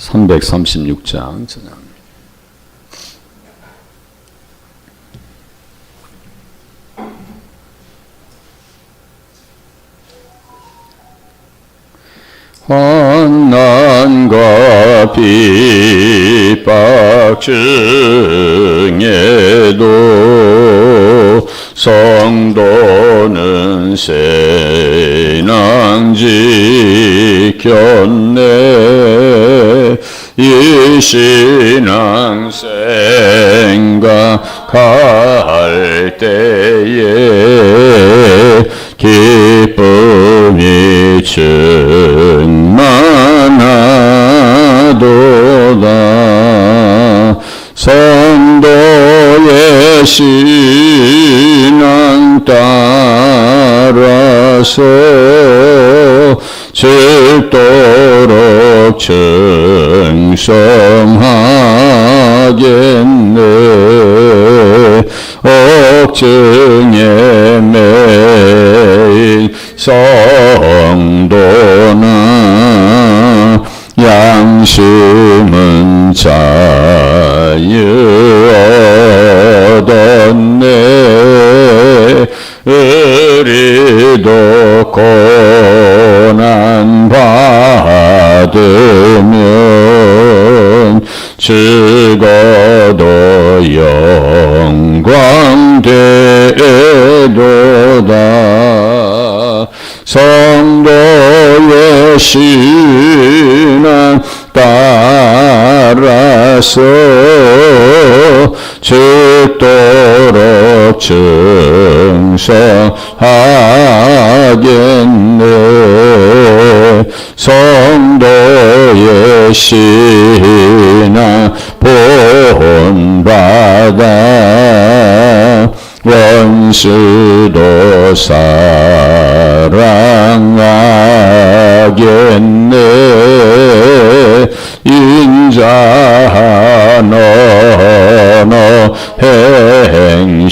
336장 전합니다. 환난과 핍박 중에도 성도는 신앙 지켰네. 이 신앙 생각할 때에 기쁨이 충만하도다 성도의 신 따라서 질도록 충성하겠네. 억증에 매일 성도나 양심은 자유 얻었네 의리도 고난 받으면 죽어도 영광 되도다. 성도의 신앙 따라서 죽도 록 충성하겠네. 성도의 신앙 본받아 원수도 사랑하겠네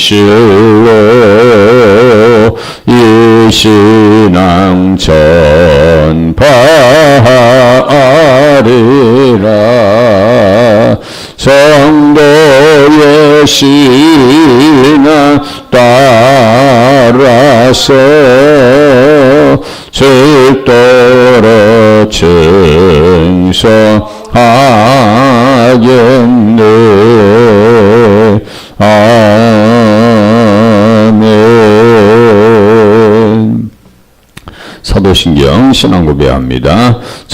실로 이 신앙 전파하리라. 성도의 신앙 따라서 절도로 충성하겠네 사도신경 신앙고백합니다.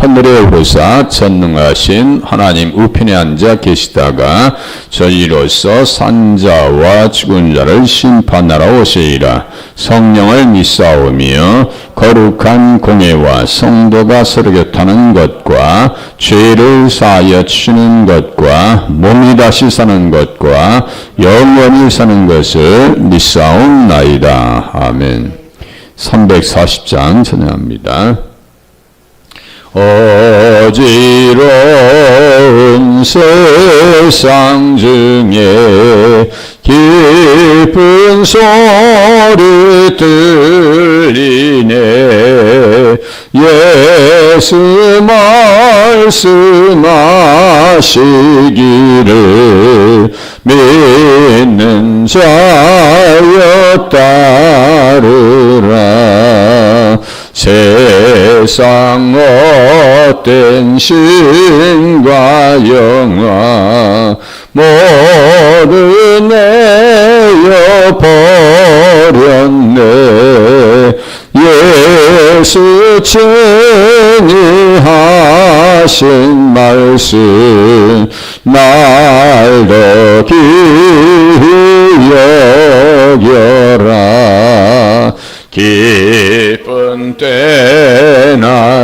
하늘에 오르사 전능하신 하나님 우편에 앉아 계시다가 저희로서 산자와 죽은 자를 심판하러 오시리라. 성령을 믿사오며 거룩한 공예와 성도가 서로 곁하는 것과 죄를 사하여 치는 것과 몸이 다시 사는 것과 영원히 사는 것을 믿사옵나이다. 아멘. 340장 전해합니다. 어지러운 세상 중에 깊은 소리 들리네. 예수 말씀하시기를 믿는 자여 따르라. 세 상 어떤 신과 영화 모두 내어 버렸네. 예수 친히 하신 말씀 날도 기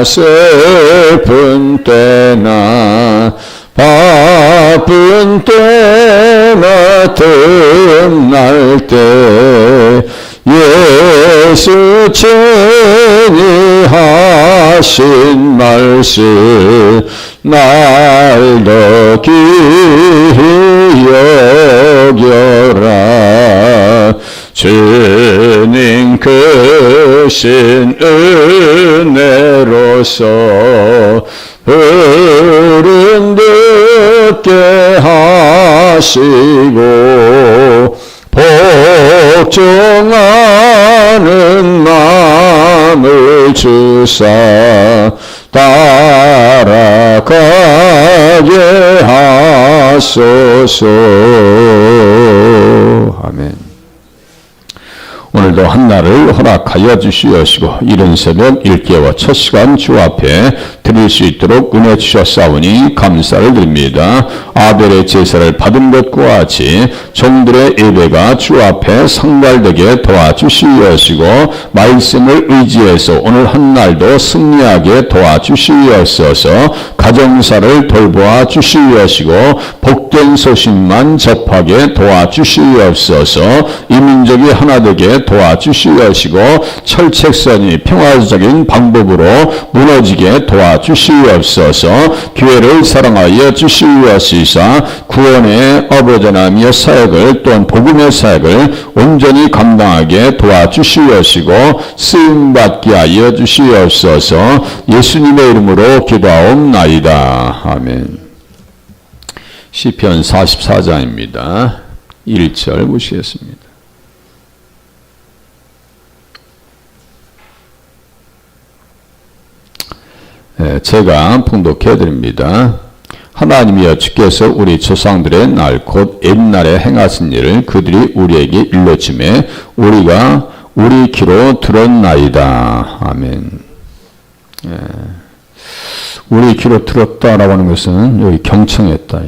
슬픈 때나 바쁜 때나 틈날 때 예수 친히 하신 말씀 날도 기히 여겨라 주님 크신 은혜로서 흐른 듣게 하시고 복종하는 마음을 주사 따라가게 하소서 오늘도 한날을 허락하여 주시옵시고 이른 새벽 일개와 첫 시간 주 앞에 드릴 수 있도록 은혜 주셨사오니 감사를 드립니다. 아벨의 제사를 받은 것과 같이 종들의 예배가 주 앞에 상달되게 도와주시옵시고 말씀을 의지해서 오늘 한날도 승리하게 도와주시옵소서 가정사를 돌보아 주시옵시고 복 된 소식만 접하게 도와주시옵소서. 이 민족이 하나 되게 도와주시옵시고 철책선이 평화적인 방법으로 무너지게 도와주시옵소서. 교회를 사랑하여 주시옵시사 구원의 하나님의 사역을 또한 복음의 사역을 온전히 감당하게 도와주시옵시고 쓰임받게 하여 주시옵소서. 예수님의 이름으로 기도하옵나이다. 아멘 시편 44장입니다. 1절 보시겠습니다. 예, 제가 봉독해 드립니다. 하나님이여 주께서 우리 조상들의 날 곧 옛날에 행하신 일을 그들이 우리에게 일러주매 우리가 우리 귀로 들었나이다. 아멘. 예. 우리 귀로 들었다라고 하는 것은 여기 경청했다.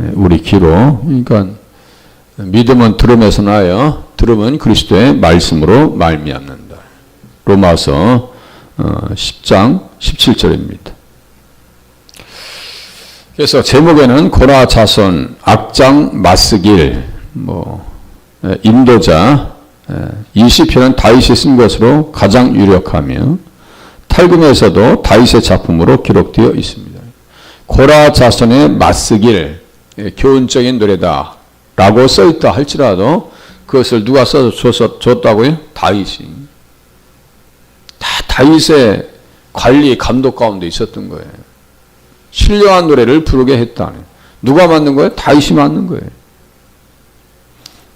예, 우리 귀로 그러니까 믿음은 들음에서 나요. 들음은 그리스도의 말씀으로 말미암는다. 로마서 10장 어, 17절입니다. 그래서 제목에는 고라 자손 악장 마스길 뭐 인도자 이 시편은 다윗이 쓴 것으로 가장 유력하며 탈금에서도 다윗의 작품으로 기록되어 있습니다. 고라 자손의 마스길 교훈적인 노래다라고 써있다 할지라도 그것을 누가 써서 줬다고요? 다윗이. 다 다윗의 관리 감독 가운데 있었던 거예요. 신령한 노래를 부르게 했다는. 누가 만든 거예요? 다윗이 만든 거예요.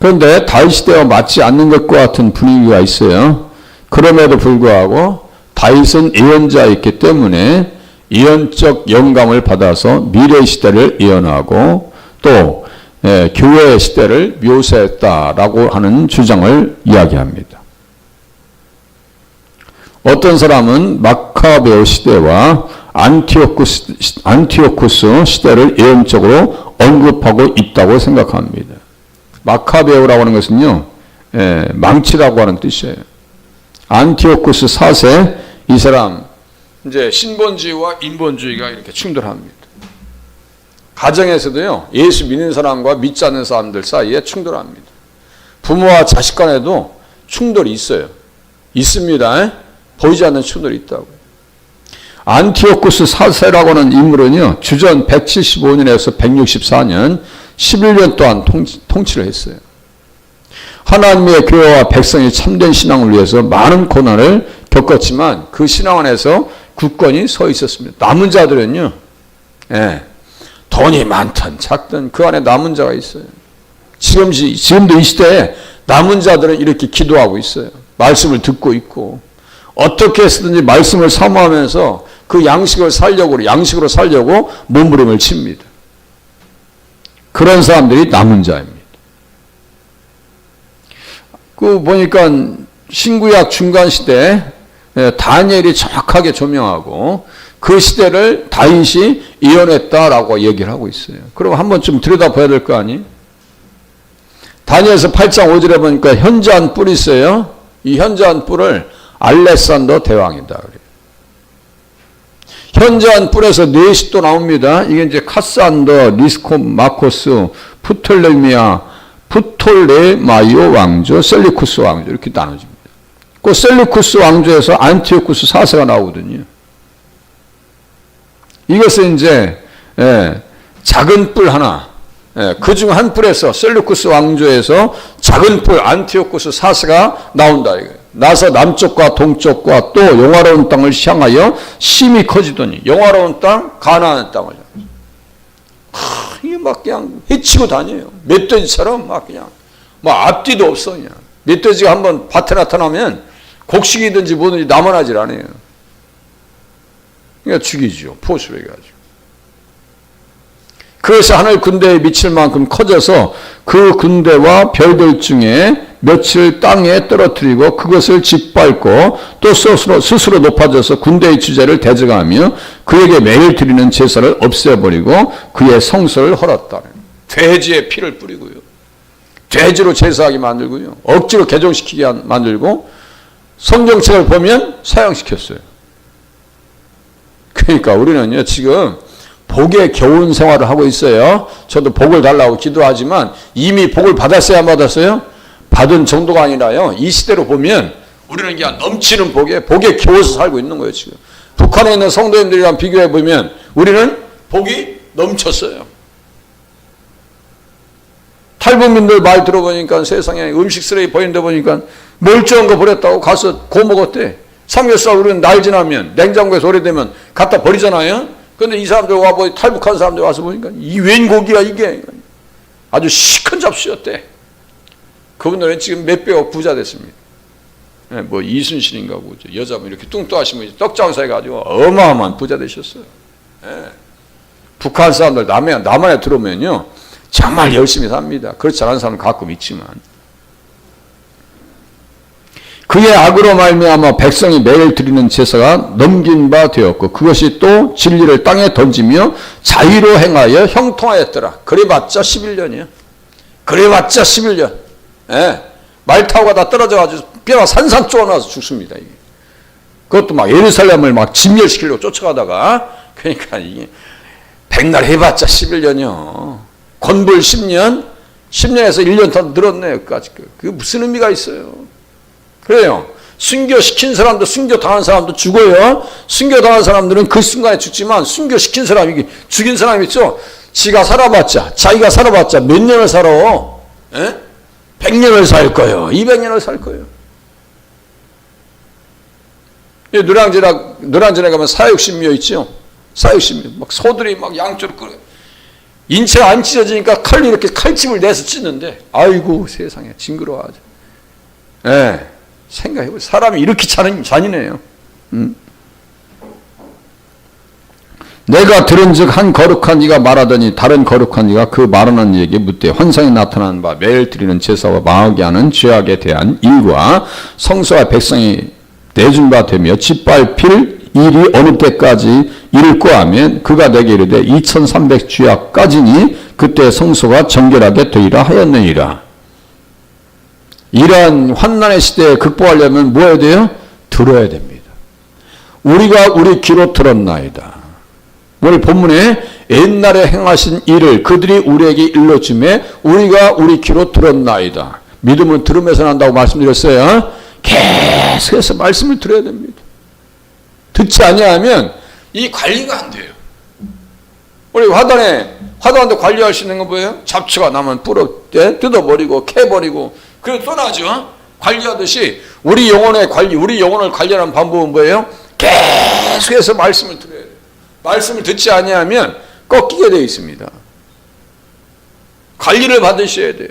그런데 다윗 시대와 맞지 않는 것과 같은 분위기가 있어요. 그럼에도 불구하고 다윗은 예언자였기 때문에 예언적 영감을 받아서 미래 시대를 예언하고 또 예, 교회 시대를 묘사했다라고 하는 주장을 이야기합니다. 어떤 사람은 마카베오 시대와 안티오쿠스, 안티오쿠스 시대를 예언적으로 언급하고 있다고 생각합니다. 마카베오라고 하는 것은요, 예, 망치라고 하는 뜻이에요. 안티오쿠스 4세 이 사람 이제 신본주의와 인본주의가 이렇게 충돌합니다. 가정에서도요, 예수 믿는 사람과 믿지 않는 사람들 사이에 충돌합니다. 부모와 자식 간에도 충돌이 있어요. 있습니다. 보이지 않는 충돌이 있다고. 안티오쿠스 4세라고 하는 인물은요, 주전 175년에서 164년 11년 동안 통치, 통치를 했어요. 하나님의 교회와 백성이 참된 신앙을 위해서 많은 고난을 겪었지만 그 신앙 안에서 굳건히 서 있었습니다. 남은 자들은요, 예, 돈이 많든 작든 그 안에 남은 자가 있어요. 지금, 지금도 이 시대에 남은 자들은 이렇게 기도하고 있어요. 말씀을 듣고 있고, 어떻게 해서든지 말씀을 사모하면서 그 양식을 살려고, 양식으로 살려고 몸부림을 칩니다. 그런 사람들이 남은 자입니다. 그 보니까 신구약 중간 시대 다니엘이 정확하게 조명하고 그 시대를 다윗이 이어냈다라고 얘기를 하고 있어요. 그럼 한 번쯤 들여다봐야 될 거 아니? 다니엘서 8장 5절에 보니까 현저한 뿔이 있어요. 이 현저한 뿔을 알렉산더 대왕이다. 그래요. 현저한 뿔에서 또 나옵니다. 이게 이제 카산더, 리스콤, 마코스, 프톨레미아, 프톨레마이오 왕조, 셀리쿠스 왕조 이렇게 나눠집니다. 그 셀리쿠스 왕조에서 안티오쿠스 사세가 나오거든요. 이것은 이제 예, 작은 뿔 하나, 예, 그중 한 뿔에서 셀루쿠스 왕조에서 작은 뿔 안티오쿠스 사세가 나온다 이거예요. 나서 남쪽과 동쪽과 또 영화로운 땅을 향하여 심히 커지더니 영화로운 땅, 가나안 땅을 하, 이게 막 그냥 해치고 다녀요. 멧돼지처럼 막 그냥 뭐 앞뒤도 없어 그냥 멧돼지가 한번 밭에 나타나면 곡식이든지 뭐든지 남아나질 않아요. 그러니까 죽이죠. 포수로 해가지고. 그것이 하늘 군대에 미칠 만큼 커져서 그 군대와 별들 중에 며칠 땅에 떨어뜨리고 그것을 짓밟고 또 스스로, 스스로 높아져서 군대의 주제를 대적하며 그에게 매일 드리는 제사를 없애버리고 그의 성소를 헐었다. 돼지의 피를 뿌리고요. 돼지로 제사하게 만들고요. 억지로 개종시키게 만들고 성경책을 보면 사형시켰어요. 그러니까 우리는요, 지금 복의 겨운 생활을 하고 있어요. 저도 복을 달라고 기도하지만 이미 복을 받았어요, 안 받았어요? 받은 정도가 아니라요. 이 시대로 보면 우리는 그냥 넘치는 복에, 복에 겨워서 살고 있는 거예요, 지금. 북한에 있는 성도님들이랑 비교해 보면 우리는 복이 넘쳤어요. 탈북민들 말 들어보니까 세상에 음식 쓰레기 보인다 보니까 멀쩡한 거 버렸다고 가서 고 먹었대. 삼겹살 우리는 날 지나면 냉장고에서 오래되면 갖다 버리잖아요. 근데 이 사람들 와보 탈북한 사람들 와서 보니까 이 웬 고기야 이게 아주 시큰 접시였대. 그분들은 지금 몇 배억 부자 됐습니다. 네, 뭐 이순신인가 보죠. 여자분 이렇게 뚱뚱하신 분이 떡장사 해가지고 어마어마한 부자 되셨어요. 네. 북한 사람들 남해, 남한에 들어오면요. 정말 열심히 삽니다. 그렇지 않은 사람은 가끔 있지만. 그의 악으로 말미암아 백성이 매일 드리는 제사가 넘긴 바 되었고 그것이 또 진리를 땅에 던지며 자유로 행하여 형통하였더라. 그래봤자 11년이야. 그래봤자 11년. 예. 말 타고 가다 떨어져가지고 뼈가 산산 쪼아나서 죽습니다. 이게. 그것도 막 예루살렘을 막 진멸시키려고 쫓아가다가 그러니까 이게 백날 해봤자 11년이요. 건불 10년, 10년에서 1년 더 늘었네요. 여기까지. 그게 무슨 의미가 있어요? 그래요. 순교시킨 사람도 순교당한 사람도 죽어요. 순교당한 사람들은 그 순간에 죽지만 순교시킨 사람이 죽인 사람이 있죠. 지가 살아봤자 자기가 살아봤자 몇 년을 살아? 에? 100년을 살 거예요. 200년을 살 거예요. 누랑지라 누랑지에 가면 사육신묘 있죠. 사육신묘 막 소들이 막 양쪽으로 끌어. 인체가 안 찢어지니까 칼로 이렇게 칼집을 내서 찢는데 아이고 세상에 징그러워하죠. 예. 생각해보세요. 사람이 이렇게 잔인, 잔인해요. 음? 내가 들은 즉 한 거룩한 이가 말하더니 다른 거룩한 이가 그 말하는 이에게 묻되 환상에 나타난 바 매일 드리는 제사와 망하게 하는 죄악에 대한 일과 성서와 백성이 내준 바 되며 짓밟힐 일이 어느 때까지 이를 구하면 그가 내게 이르되 2300 죄악까지니 그때 성소가 정결하게 되리라 하였느니라. 이러한 환난의 시대에 극복하려면 뭐 해야 돼요? 들어야 됩니다. 우리가 우리 귀로 들었나이다. 오늘 본문에 옛날에 행하신 일을 그들이 우리에게 일러주매 우리가 우리 귀로 들었나이다. 믿음은 들으면서 난다고 말씀드렸어요. 계속해서 말씀을 들어야 됩니다. 듣지 아니하면 이 관리가 안 돼요. 우리 화단에 화단도 관리할 수 있는 건 뭐예요? 잡초가 나면 뿌려 뜯어버리고 캐버리고 그래 떠나죠. 관리하듯이 우리 영혼의 관리, 우리 영혼을 관리하는 방법은 뭐예요? 계속해서 말씀을 들어야 돼요. 말씀을 듣지 아니하면 꺾이게 되어 있습니다. 관리를 받으셔야 돼요.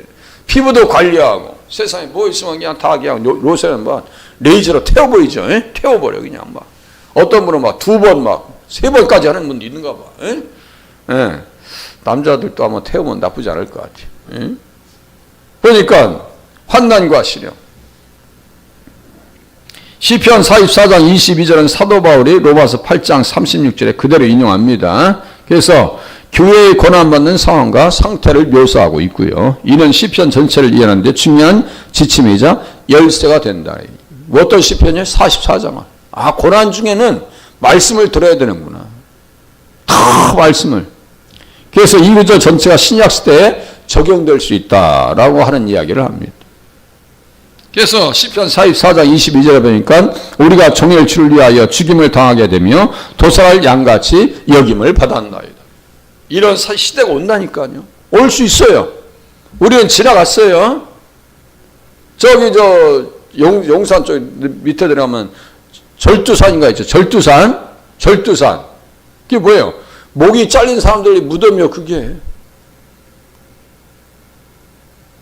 피부도 관리하고 세상에 뭐 있으면 그냥 다 그냥 요새는 막 레이저로 태워버리죠. 에? 태워버려 그냥 막. 어떤 분은 막 두 번 막 세 번까지 하는 분도 있는가 봐. 에? 에. 남자들도 한번 태우면 나쁘지 않을 것 같아. 에? 그러니까 환난과 시련. 시편 44장 22절은 사도 바울이 로마서 8장 36절에 그대로 인용합니다. 그래서 교회의 고난받는 상황과 상태를 묘사하고 있고요. 이는 시편 전체를 이해하는데 중요한 지침이자 열쇠가 된다. 어떤 시편이요? 44장. 아, 고난 중에는 말씀을 들어야 되는구나. 다 말씀을. 그래서 이 구절 전체가 신약 시대에 적용될 수 있다라고 하는 이야기를 합니다. 그래서 시편 44장 22절에 보니까 우리가 종일 주를 위하여 죽임을 당하게 되며 도살할 양같이 여김을 받았나이다. 이런 사- 시대가 온다니까요. 올 수 있어요. 우리는 지나갔어요. 저기 저 용, 용산 쪽 밑에 들어가면 절두산인가 있죠. 절두산. 절두산. 그게 뭐예요? 목이 잘린 사람들이 무덤이요. 그게.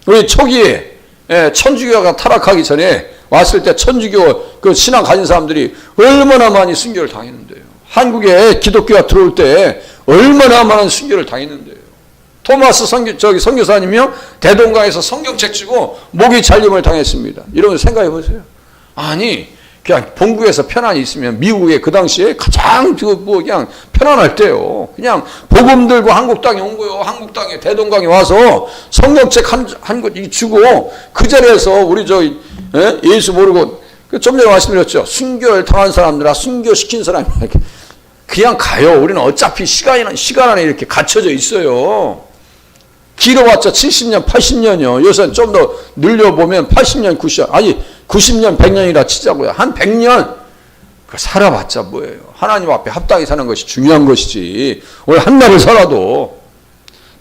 우리 초기에 예, 천주교가 타락하기 전에 왔을 때 천주교 그 신앙 가진 사람들이 얼마나 많이 순교를 당했는데요. 한국에 기독교가 들어올 때 얼마나 많은 순교를 당했는데요. 토마스 선교, 저기 선교사님이요 대동강에서 성경책 주고 목이 잘림을 당했습니다. 이러면 생각해 보세요. 아니 그냥 본국에서 편안히 있으면 미국에 그 당시에 가장 그뭐 그냥 편안할 때요. 그냥 복음 들고 한국 땅에 온 거요. 한국 땅에 대동강에 와서 성경책 한한권 주고 그 자리에서 우리 저 예? 예수 모르고 그좀 전에 말씀드렸죠. 순교를 당한 사람들아 순교 시킨 사람이 그냥 가요. 우리는 어차피 시간이 시간 안에 이렇게 갇혀져 있어요. 길어봤자 70년, 80년이요. 요새는 좀 더 늘려보면 80년, 90년, 아니 90년, 100년이라 치자고요. 한 100년 그 살아봤자 뭐예요. 하나님 앞에 합당히 사는 것이 중요한 것이지. 오늘 한 날을 살아도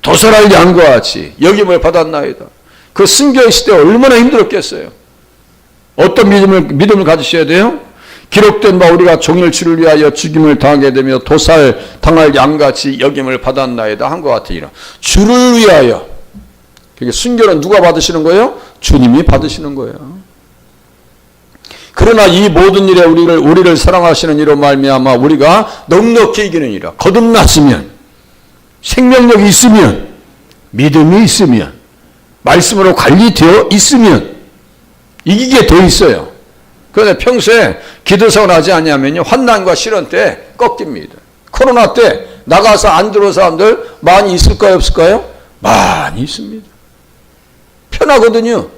도살할 양과 같이 여김을 받았나이다. 그 승교의 시대 얼마나 힘들었겠어요. 어떤 믿음을, 믿음을 가지셔야 돼요? 기록된 바 우리가 종일 주를 위하여 죽임을 당하게 되며 도살 당할 양같이 여김을 받았나이다 한 것 같으니라. 주를 위하여. 그게 순교는 누가 받으시는 거예요? 주님이 받으시는 거예요. 그러나 이 모든 일에 우리를 우리를 사랑하시는 이로 말미암아 우리가 넉넉히 이기는 이라. 거듭났으면 생명력이 있으면 믿음이 있으면 말씀으로 관리되어 있으면 이기게 돼 있어요. 그런데 평소에 기도성을 하지 않냐면요. 환난과 시련 때 꺾입니다. 코로나 때 나가서 안 들어온 사람들 많이 있을까요? 없을까요? 많이 있습니다. 편하거든요.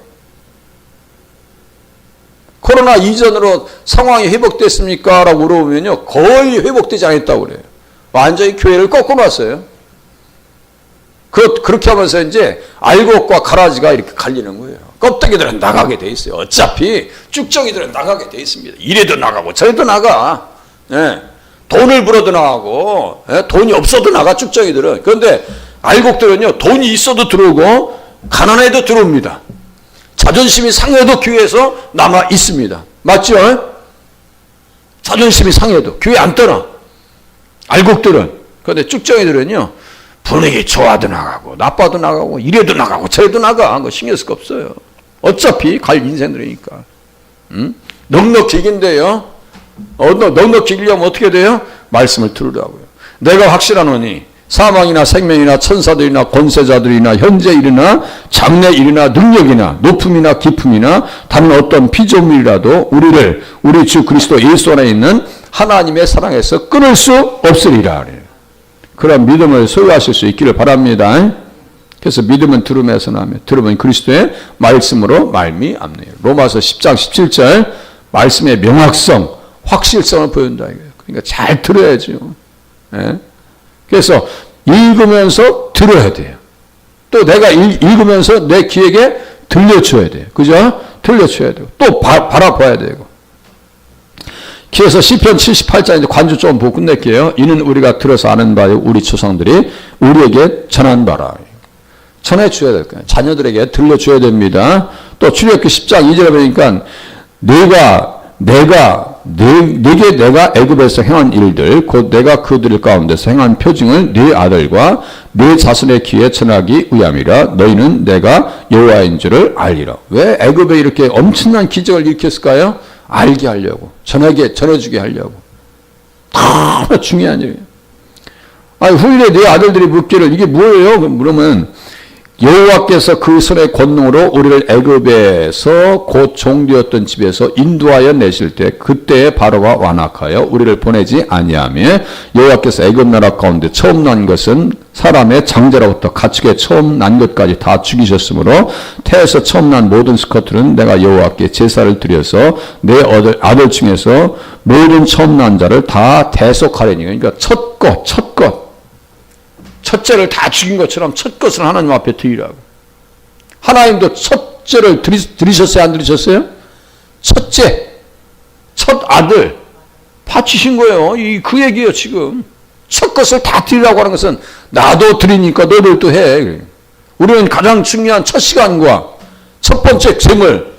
코로나 이전으로 상황이 회복됐습니까? 라고 물어보면요. 거의 회복되지 않았다고 그래요. 완전히 교회를 꺾어놨어요. 그, 그렇게 하면서 이제 알곡과 가라지가 이렇게 갈리는 거예요. 껍데기들은 나가게 돼 있어요. 어차피 쭉정이들은 나가게 돼 있습니다. 이래도 나가고 저래도 나가. 예. 돈을 벌어도 나가고 예? 돈이 없어도 나가 쭉정이들은. 그런데 알곡들은요. 돈이 있어도 들어오고 가난해도 들어옵니다. 자존심이 상해도 교회에서 남아 있습니다. 맞죠? 자존심이 상해도 교회 안 떠나. 알곡들은. 그런데 쭉정이들은요. 분위기 좋아도 나가고 나빠도 나가고 이래도 나가고 저래도 나가. 그거 신경 쓸 거 없어요. 어차피 갈 인생들이니까. 음? 넉넉히 이긴데요. 어, 넉넉히 이기려면 어떻게 돼요? 말씀을 들으라고요. 내가 확실하노니 사망이나 생명이나 천사들이나 권세자들이나 현재 일이나 장래 일이나 능력이나 높음이나 깊음이나 다른 어떤 피조물이라도 우리를 우리 주 그리스도 예수 안에 있는 하나님의 사랑에서 끊을 수 없으리라. 그런 믿음을 소유하실 수 있기를 바랍니다. 그래서 믿음은 들음에서 나며 들음은 그리스도의 말씀으로 말미암네요. 로마서 10장 17절 말씀의 명확성, 확실성을 이거예요. 그러니까 잘 들어야죠. 예? 그래서 읽으면서 들어야 돼요. 또 내가 읽, 으면서 내 귀에게 들려줘야 돼요. 그죠? 들려줘야 되고 또 바, 바라봐야 되고. 그래서 시편 78장 이제 관주 좀 보고 끝낼게요. 이는 우리가 들어서 아는 바요 우리 조상들이 우리에게 전한 바라. 전해 줘야 될 거예요. 자녀들에게 들려 줘야 됩니다. 또 출애굽기 10장 2절에 보니까 내가 내가 내, 내게 내가 애굽에서 행한 일들 곧 내가 그들 가운데서 행한 표징을 네 아들과 네 자손의 귀에 전하기 위함이라 너희는 내가 여호와인 줄을 알리라. 왜 애굽에 이렇게 엄청난 기적을 일으켰을까요? 알게 하려고 전하게 전해주게 하려고 너무 중요한 일이에요. 아니 후일에 네 아들들이 묻기를 이게 뭐예요? 물으면 여호와께서 그 손의 권능으로 우리를 애굽에서 곧 종되었던 집에서 인도하여 내실 때 그때의 바로가 완악하여 우리를 보내지 아니하며 여호와께서 애굽 나라 가운데 처음 난 것은 사람의 장자로부터 가축의 처음 난 것까지 다 죽이셨으므로 태에서 처음 난 모든 스커트는 내가 여호와께 제사를 드려서 내 아들, 아들 중에서 모든 처음 난 자를 다 대속하려니 그러니까 첫 것, 첫 것. 첫째를 다 죽인 것처럼 첫 것을 하나님 앞에 드리라고. 하나님도 첫째를 드리, 드리셨어요? 안 드리셨어요? 첫째, 첫 아들 바치신 거예요. 이 그 얘기예요 지금. 첫 것을 다 드리라고 하는 것은 나도 드리니까 너들도 해. 우리는 가장 중요한 첫 시간과 첫 번째 쟁을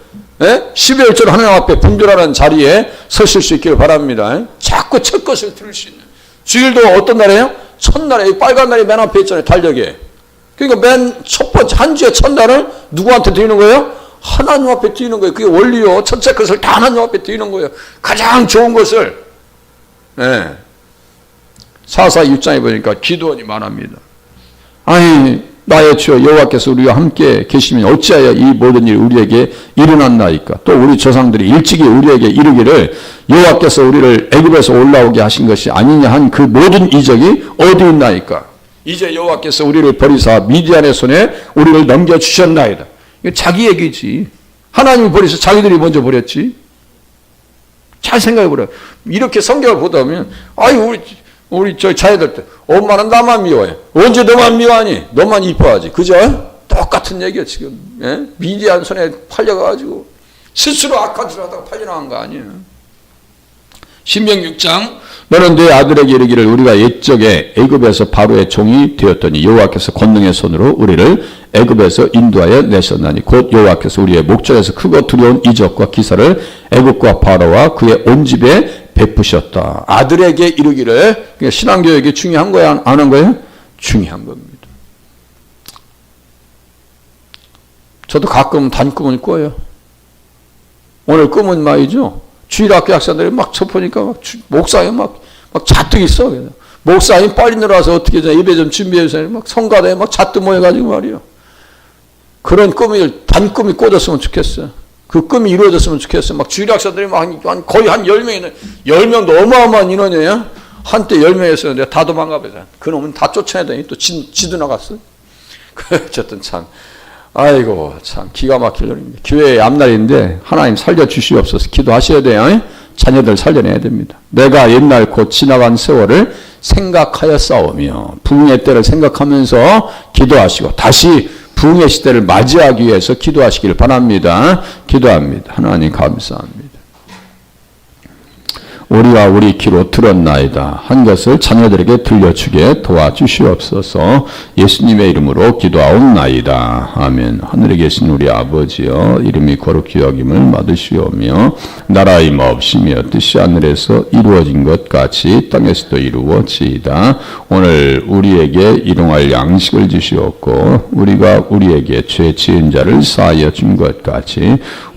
예? 12월절 하나님 앞에 분별하는 자리에 서실 수 있기를 바랍니다. 자꾸 첫 것을 들을 수 있는. 주일도 어떤 날이에요? 첫날에 이 빨간 날이 맨 앞에 있잖아요. 달력에. 그러니까 맨 첫 번째 한 주의 첫날을 누구한테 드리는 거예요? 하나님 앞에 드리는 거예요. 그게 원리요. 첫째 것을 다 하나님 앞에 드리는 거예요. 가장 좋은 것을. 예. 사사 6장에 보니까 기도원이 말합니다. 아니 나의 주여 여호와께서 우리와 함께 계시면 어찌하여 이 모든 일이 우리에게 일어났나이까? 또 우리 조상들이 일찍이 우리에게 이르기를 여호와께서 우리를 애굽에서 올라오게 하신 것이 아니냐 한 그 모든 이적이 어디 있나이까? 이제 여호와께서 우리를 버리사 미디안의 손에 우리를 넘겨 주셨나이다. 이거 자기 얘기지. 하나님이 버리서 자기들이 먼저 버렸지. 잘 생각해 보라. 이렇게 성경을 보다 보면 아이 우리 우리 저 자녀들 때 엄마는 나만 미워해. 언제 너만 미워하니? 너만 이뻐하지. 그죠? 똑같은 얘기야 지금. 예? 미디안 손에 팔려가지고 스스로 악한 짓을 하다가 팔려나간 거 아니에요. 신명 6장 너는 네 아들에게 이르기를 우리가 옛적에 애굽에서 바로의 종이 되었더니 여호와께서 권능의 손으로 우리를 애굽에서 인도하여 내셨나니 곧 여호와께서 우리의 목전에서 크고 두려운 이적과 기사를 애굽과 바로와 그의 온 집에 베푸셨다. 아들에게 이르기를 신앙교육이 중요한 거야 안 한 거예요? 중요한 겁니다. 저도 가끔 단꿈을 꿔요. 오늘 꿈은 말이죠. 주일학교 학생들이 막 쳐보니까 막 목사님 막, 막 잔뜩 있어. 목사님 빨리 내려와서 어떻게 좀 예배 좀 준비해 주세요. 막 성가대 막 잔뜩 모여가지고 말이요. 그런 꿈이 단꿈이 꽂았으면 좋겠어요. 그 꿈이 이루어졌으면 좋겠어요. 막 주일학생들이 막 한, 거의 한 10명이네. 10명도 어마어마한 인원이에요. 한때 10명이었는데 다 도망가버려. 그 놈은 다 쫓아야 되니 또 지, 지도 나갔어. 어쨌든 참. 아이고, 참, 기가 막힐 일입니다. 교회의 앞날인데, 하나님 살려주시옵소서 기도하셔야 돼요. 자녀들 살려내야 됩니다. 내가 옛날 곧 지나간 세월을 생각하여 싸우며, 부흥의 때를 생각하면서 기도하시고, 다시 부흥의 시대를 맞이하기 위해서 기도하시길 바랍니다. 기도합니다. 하나님 감사합니다. 우리가 우리 귀로 들었나이다 한 것을 자녀들에게 들려주게 도와주시옵소서 예수님의 이름으로 기도하옵나이다. 아멘. 하늘에 계신 우리 아버지여 이름이 거룩히 여김을 받으시오며 나라의 마옵시며 뜻이 하늘에서 이루어진 것 같이 땅에서도 이루어지이다. 오늘 우리에게 일용할 양식을 주시옵고 우리가 우리에게 죄 지은 자를 사하여 준 것 같이